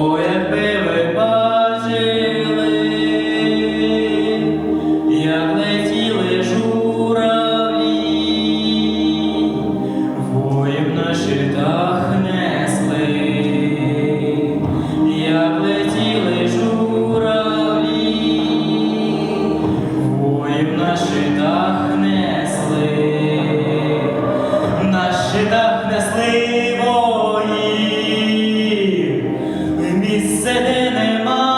Oh yeah. sedene ma